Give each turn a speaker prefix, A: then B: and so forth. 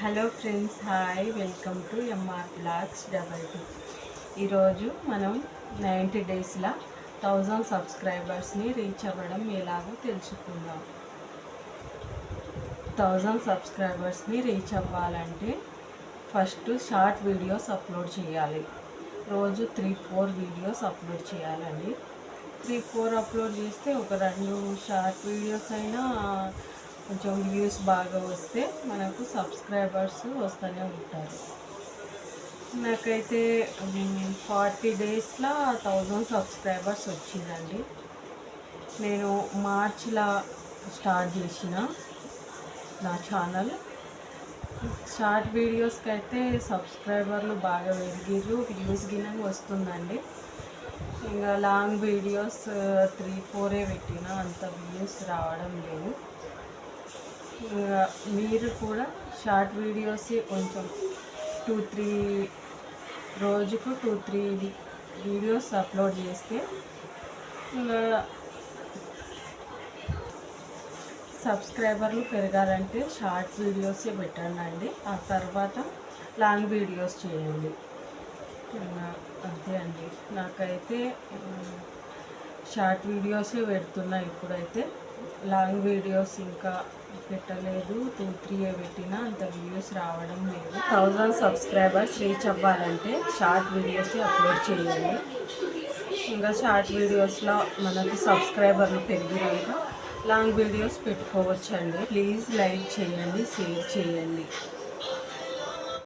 A: Hello friends hi welcome to M R blogs double two. ఈరోజు మనం ninety డేస్లో thousand సబ్స్క్రైబర్స్ని రీచ్ అవ్వడం ఎలాగో తెలుసుకుందాం. థౌజండ్ సబ్స్క్రైబర్స్ని రీచ్ అవ్వాలంటే ఫస్ట్ షార్ట్ వీడియోస్ అప్లోడ్ చేయాలి. రోజు త్రీ ఫోర్ వీడియోస్ అప్లోడ్ చేయాలండి. త్రీ ఫోర్ అప్లోడ్ చేస్తే ఒక రెండు షార్ట్ వీడియోస్ అయినా కొంచెం వ్యూస్ బాగా వస్తే మనకు సబ్స్క్రైబర్స్ వస్తూనే ఉంటారు. నాకైతే ఫార్టీ డేస్లో థౌజండ్ సబ్స్క్రైబర్స్ వచ్చిందండి. నేను మార్చిలో స్టార్ట్ చేసిన నా ఛానల్ షార్ట్ వీడియోస్కి అయితే సబ్స్క్రైబర్లు బాగా పెరిగిర్రు వ్యూస్ గిన వస్తుందండి. ఇంకా లాంగ్ వీడియోస్ త్రీ ఫోరే పెట్టిన అంత వ్యూస్ రావడం లేదు. మీరు కూడా షార్ట్ వీడియోస్ కొంచెం టూ త్రీ రోజుకు టూ త్రీ వీడియోస్ అప్లోడ్ చేస్తే సబ్స్క్రైబర్లు పెరగాలంటే షార్ట్ వీడియోసే పెట్టండి అండి ఆ తర్వాత లాంగ్ వీడియోస్ చేయండి. అంతే అండి. నాకైతే షార్ట్ వీడియోసే పెడుతున్నా ఇప్పుడైతే. లాంగ్ వీడియోస్ ఇంకా పెట్టలేదు. టూ త్రీ పెట్టినా అంత వ్యూస్ రావడం లేదు. థౌజండ్ సబ్స్క్రైబర్స్ రీచ్ అవ్వాలంటే షార్ట్ వీడియోస్ అప్లోడ్ చేయండి ఇంకా షార్ట్ వీడియోస్లో మనకి సబ్స్క్రైబర్లు పెరిగినాక లాంగ్ వీడియోస్ పెట్టుకోవచ్చండి. ప్లీజ్ లైక్ చేయండి షేర్ చేయండి.